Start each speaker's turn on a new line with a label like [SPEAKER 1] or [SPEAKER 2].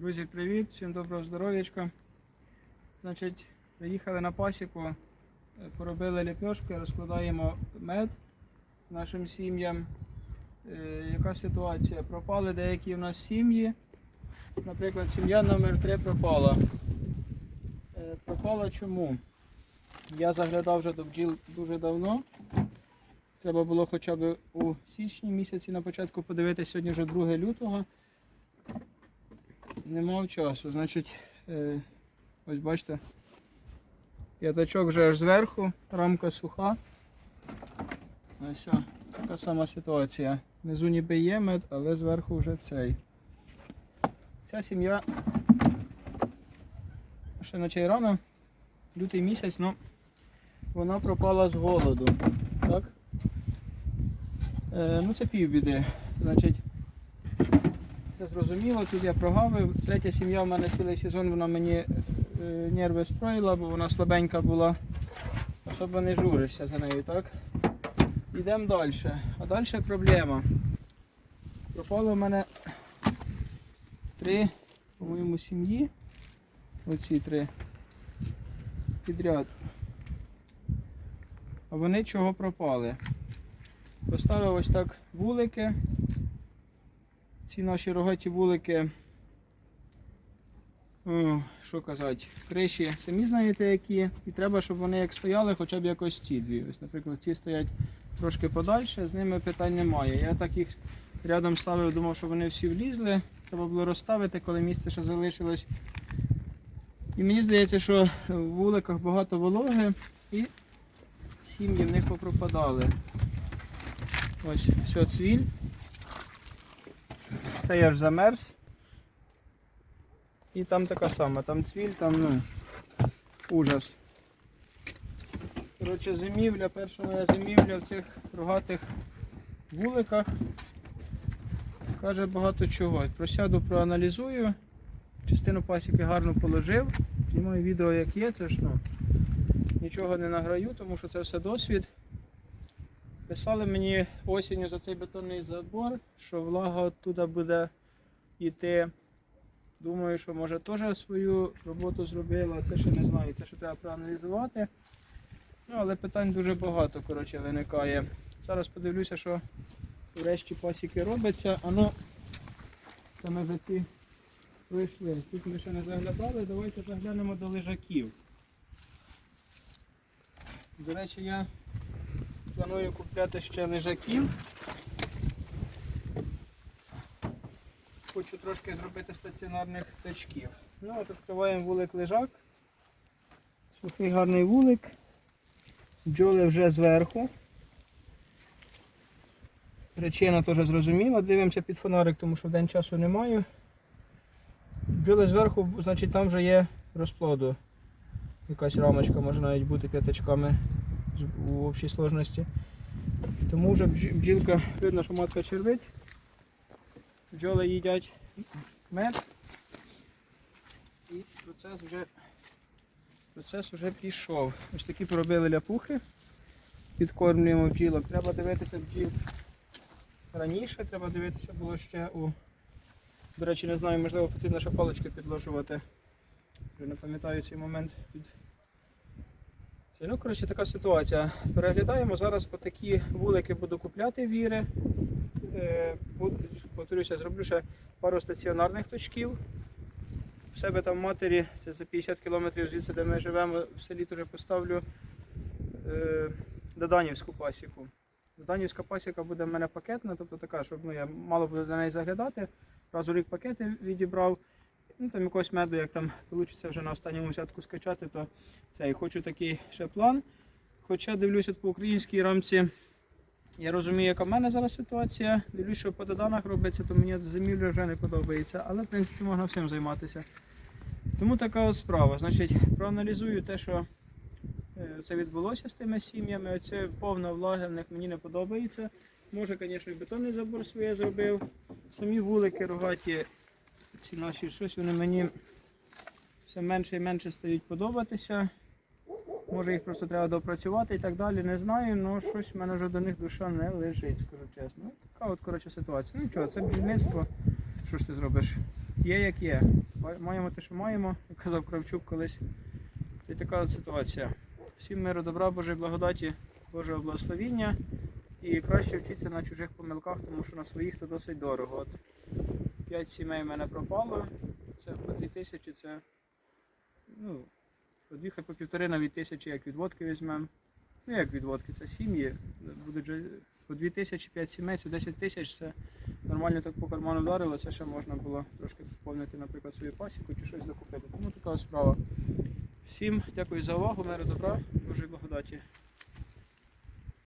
[SPEAKER 1] Друзі, привіт, всім доброго здоров'ячка. Значить, приїхали на пасіку, е, поробили ліпьошки, розкладаємо мед нашим сім'ям. Е, Яка ситуація? Пропали деякі в нас сім'ї. Наприклад, сім'я номер 3 пропала. Е, Пропала чому? Я заглядав вже до бджіл дуже давно. Треба було хоча б у січні місяці на початку подивитися, сьогодні вже 2 лютого. Не мав часу. Значить, е, ось бачите, п'ятачок вже аж зверху, рамка суха. Ось така сама ситуація. Внизу ніби є мед, але зверху вже цей. Ця сім'я ще наче рано, лютий місяць, ну вона пропала з голоду. Так? Е, ну це півбіди. Значить, це зрозуміло, тут я прогавив. Третя сім'я в мене цілий сезон вона мені е, нерви строїла, бо вона слабенька була. Особо не журишся за нею, так? Йдемо далі. А далі проблема. Пропало в мене три, по-моєму, сім'ї. Оці три підряд. А вони чого пропали? Поставив ось так вулики. Ці наші рогаті вулики, що казати, криші самі знаєте які. І треба, щоб вони як стояли, хоча б якось ці дві. Ось, наприклад, ці стоять трошки подальше, з ними питань немає. Я так їх рядом ставив, думав, що вони всі влізли. Треба було розставити, коли місце ще залишилось. І мені здається, що в вуликах багато вологи і сім'ї в них попропадали. Ось все цвіль. Це я ж замерз. І там така сама, там цвіль, там ну, ужас. Коротше, зимівля, перша моя зимівля в цих рогатих вуликах. Каже багато чого. Просяду, проаналізую. Частину пасіки гарно положив. Знімаю відео як є, це ж ну, нічого не награю, тому що це все досвід. Писали мені осінню за цей бетонний забор, що влага оттуда буде йти. Думаю, що може теж свою роботу зробила, це ще не знаю, це ще треба проаналізувати. Ну, але питань дуже багато коротше, виникає. Зараз подивлюся, що врешті пасіки робиться. А ну, це ми вже ці пройшли. Тут ми ще не заглядали, давайте заглянемо до лежаків. До речі, я планую купляти ще лежаків. Хочу трошки зробити стаціонарних точків. Ну от відкриваємо вулик лежак. Сухий гарний вулик. Бджоли вже зверху. Причина теж зрозуміла. Дивимося під фонарик, тому що в день часу не маю. Бджоли зверху, значить там вже є розплоду. Якась рамочка може навіть бути п'ятачками у общій сложності. Тому вже бджілка, видно, що матка червить. Бджоли їдять мед. І процес вже, процес вже пішов. Ось такі поробили ляпухи. Підкормлюємо бджілок. Треба дивитися бджіл раніше, треба дивитися було ще у. До речі, не знаю, можливо потрібно ще палички підложувати. Вже не пам'ятаю цей момент Ну, коротше, така ситуація. Переглядаємо. Зараз отакі вулики буду купляти віри. Е, повторюся, зроблю ще пару стаціонарних точків. В себе там матері, це за 50 кілометрів звідси, де ми живемо, в селі теж поставлю е, Доданівську пасіку. Доданівська пасіка буде в мене пакетна, тобто така, щоб ну, я мало буде до неї заглядати. Раз у рік пакети відібрав. Ну, там якогось меду, як там вийде вже на останньому сятку скачати, то цей хочу такий ще план. Хоча дивлюся по українській рамці, я розумію, яка в мене зараз ситуація. Дивлюсь, що по доданах робиться, то мені зимівля вже не подобається. Але в принципі можна всім займатися. Тому така от справа. Значить, проаналізую те, що е, це відбулося з тими сім'ями. Оце повна влага в них мені не подобається. Може, звісно, і бетонний забор своє зробив. Самі вулики рогаті, ці наші щось вони мені все менше і менше стають подобатися. Може їх просто треба допрацювати і так далі, не знаю, але щось в мене вже до них душа не лежить, скажу чесно. Така от коротше ситуація. Ну нічого, це бджільництво. Що ж ти зробиш? Є як є. Маємо те, що маємо, як казав Кравчук колись. Це така от ситуація. Всім миру, добра, Божої благодаті, Божого благословіння. І краще вчитися на чужих помилках, тому що на своїх то досить дорого. От 5 сімей в мене пропало. Це по 2 тисячі, це ну, по дві, по півтори навіть тисячі, як від водки візьмемо. Ну як від водки, це сім'ї. Будуть по 2 тисячі, 5 сімей, це 10 тисяч, це нормально так по карману вдарило, це ще можна було трошки поповнити, наприклад, свою пасіку чи щось докупити. Тому така справа. Всім дякую за увагу, миру добра, Божої благодаті.